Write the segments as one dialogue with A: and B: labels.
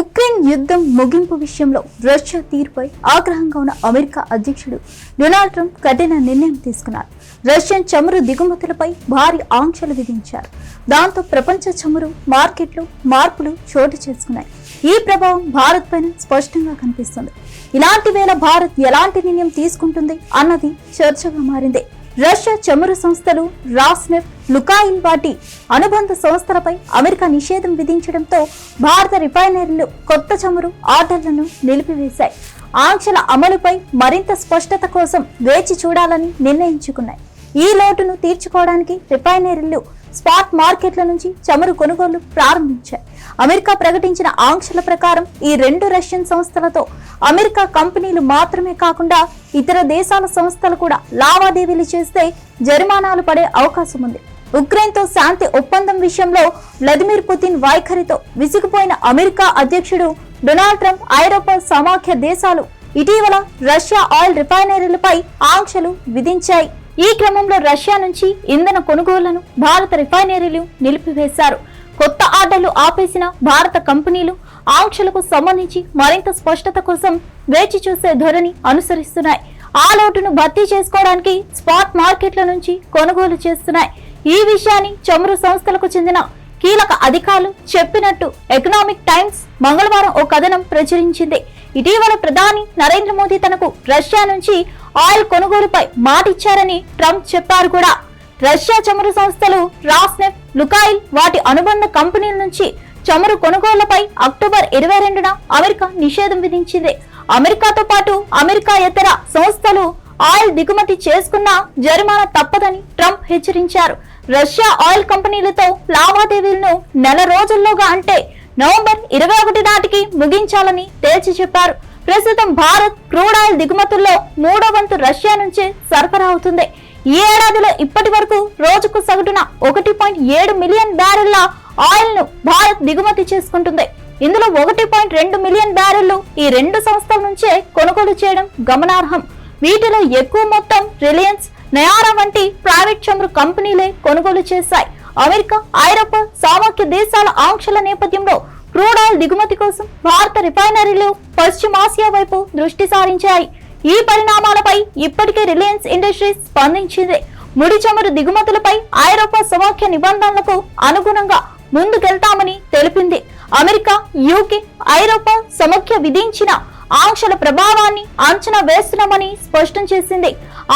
A: Ukraine యుద్ధం ముగింపు విషయంలో రష్యా తీరుపై ఆగ్రహంగా ఉన్న అమెరికా అధ్యక్షుడు డొనాల్డ్ ట్రంప్ కఠిన నిర్ణయం తీసుకున్నారు. రష్యన్ చమురు దిగుమతులపై భారీ ఆంక్షలు విధించారు. దాంతో ప్రపంచ చమురు మార్కెట్లు మార్పులు చోటు చేసుకున్నాయి. ఈ ప్రభావం భారత్ పైన స్పష్టంగా కనిపిస్తుంది. ఇలాంటి వేళ భారత్ ఎలాంటి నిర్ణయం తీసుకుంటుంది అన్నది చర్చగా మారింది. రష్యా చమురు సంస్థలు రాస్నెఫ్ లుకాయిల్ వాటి అనుబంధ సంస్థలపై అమెరికా నిషేధం విధించడంతో భారత రిఫైనరీలు కొత్త చమురు ఆర్డర్లను నిలిపివేశాయి. ఆంక్షల అమలుపై మరింత స్పష్టత కోసం వేచి చూడాలని నిర్ణయించుకున్నాయి. ఈ లోటును తీర్చుకోవడానికి రిఫైనరీలు స్పాట్ మార్కెట్ల నుంచి చమురు కొనుగోలు ప్రారంభించాయి. అమెరికా ప్రకటించిన ఆంక్షల ప్రకారం ఈ రెండు రష్యన్ సంస్థలతో అమెరికా కంపెనీలు మాత్రమే కాకుండా ఇతర దేశాల సంస్థలు కూడా లావాదేవీలు చేస్తే జరిమానాలు పడే అవకాశం ఉంది. ఉక్రెయిన్తో శాంతి ఒప్పందం విషయంలో వ్లాదిమిర్ పుతిన్ వైఖరితో విసిగిపోయిన అమెరికా అధ్యక్షుడు డొనాల్డ్ ట్రంప్ ఐరోపా సమాఖ్య దేశాలు ఇటీవల రష్యా ఆయిల్ రిఫైనరీలపై ఆంక్షలు విధించాయి. ఈ క్రమంలో రష్యా నుంచి ఇంధన కొనుగోళ్ళను భారత రిఫైనరీలు నిలిపివేశారు. కొత్త ఆర్డర్లు ఆపేసిన భారత కంపెనీలు ఆంక్షలకు సంబంధించి మరింత స్పష్టత కోసం వేచి చూసే ధోరణి అనుసరిస్తున్నాయి. ఆ లోటును భర్తీ చేసుకోవడానికి స్పాట్ మార్కెట్ల నుంచి కొనుగోలు చేస్తున్నాయి. ఈ విషయాన్ని చమురు సంస్థలకు చెందిన కీలక అధికారులు చెప్పినట్టు ఎకనామిక్ టైమ్స్ మంగళవారం ఓ కథనం ప్రచురించింది. ఇటీవల ప్రధాని నరేంద్ర మోదీ తనకు రష్యా నుంచి ఆయిల్ కొనుగోలుపై మాటిచ్చారని ట్రంప్ చెప్పారు కూడా. రష్యా చమురు సంస్థలు రాస్నెఫ్ లుకాయిల్ వాటి అనుబంధ కంపెనీల నుంచి చమురు కొనుగోళ్ళపై అక్టోబర్ ఇరవై రెండున అమెరికా నిషేధం విధించింది. అమెరికాతో పాటు అమెరికా ఇతర సంస్థలు ఆయిల్ దిగుమతి చేసుకున్న జరిమానా తప్పదని ట్రంప్ హెచ్చరించారు. రష్యా ఆయిల్ కంపెనీలతో లావాదేవీలను నెల రోజుల్లోగా అంటే నవంబర్ ఇరవై ఒకటి నాటికి ముగించాలని తేల్చి చెప్పారు. ప్రస్తుతం భారత్ క్రూడ్ ఆయిల్ దిగుమతుల్లో మూడో వంతు రష్యా నుంచే సరఫరా అవుతుంది. ఈ ఏడాదిలో ఇప్పటి వరకు రోజుకు సగటున ఒకటి పాయింట్ ఏడు మిలియన్ బ్యారెళ్ళ ఆయిల్ను భారత్ దిగుమతి చేసుకుంటుంది. ఇందులో ఒకటి పాయింట్ రెండు మిలియన్ బ్యారెళ్ళు ఈ రెండు సంస్థల నుంచే కొనుగోలు చేయడం గమనార్హం. వీటిలో ఎక్కువ మొత్తం రిలయన్స్ నయారా వంటి ప్రైవేట్ చమురు కంపెనీలే కొనుగోలు చేశాయి. అమెరికా ఐరోపా సామాఖ్య దేశాల ఆంక్షల నేపథ్యంలో క్రూడ్ ఆయిల్ దిగుమతి కోసం భారత రిఫైనరీలు పశ్చిమాసియా వైపు దృష్టి సారించాయి. ఈ పరిణామాలపై ఇప్పటికే రిలయన్స్ ఇండస్ట్రీస్ స్పందించింది. ముడి చమురు దిగుమతులపై ఐరోపా సమాఖ్య నిబంధనలకు అనుగుణంగా ముందుకెళ్తామని తెలిపింది. అమెరికా యూకే ఐరోపా సమాఖ్య విధించిన ఆంక్షల ప్రభావాన్ని అంచనా వేస్తున్నామని స్పష్టం చేసింది.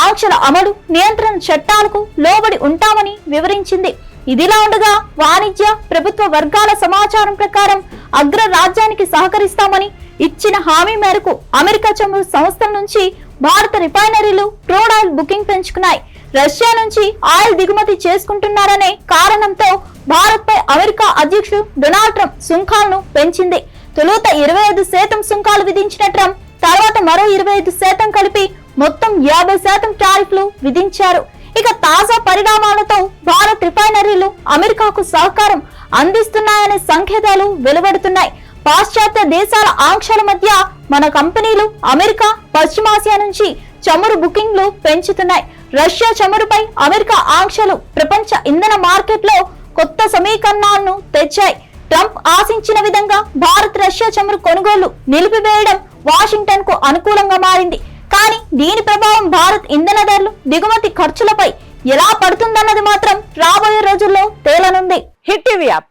A: ఆంక్షల అమలు నియంత్రణ చట్టాలకు లోబడి ఉంటామని వివరించింది. ఇదిలా ఉండగా వాణిజ్య ప్రభుత్వ వర్గాల సమాచారం ప్రకారం అగ్ర రాజ్యానికి సహకరిస్తామని ఇచ్చిన హామీ మేరకు అమెరికా చమురు సంస్థల నుంచి భారత రిఫైనరీలు క్రూడ్ ఆయిల్ బుకింగ్ పెంచుకున్నాయి. రష్యా నుంచి ఆయిల్ దిగుమతి చేసుకుంటున్నారనే కారణంతో భారత్ పై అమెరికా అధ్యక్షుడు డొనాల్డ్ ట్రంప్ సుంకాలను పెంచింది. తొలుత ఇరవై ఐదు శాతం సుంకాలు విధించిన ట్రంప్ తర్వాత మరో ఇరవై ఐదు శాతం కలిపి మొత్తం యాభై శాతం టారిఫ్లు విధించారు. ఇక తాజా పరిణామాలతో భారత్ రిఫైనరీలు అమెరికాకు సహకారం అందిస్తున్నాయనే సంకేతాలు వెలువడుతున్నాయి. పాశ్చాత్య దేశాల ఆంక్షల మధ్య మన కంపెనీలు అమెరికా పశ్చిమాసియా నుంచి చమురు బుకింగ్లు పెంచుతున్నాయి. రష్యా చమురుపై అమెరికా ఆంక్షలు ప్రపంచ ఇంధన మార్కెట్లో కొత్త సమీకరణాలను తెచ్చాయి. ట్రంప్ ఆశించిన విధంగా భారత్ రష్యా చమురు కొనుగోలు నిలిపివేయడం వాషింగ్టన్కు అనుకూలంగా మారింది. కానీ దీని ప్రభావం భారత్ ఇంధన ధరలు దిగుమతి ఖర్చులపై ఎలా పడుతుందన్నది మాత్రం రాబోయే రోజుల్లో తేలనుంది.
B: Hit TV app.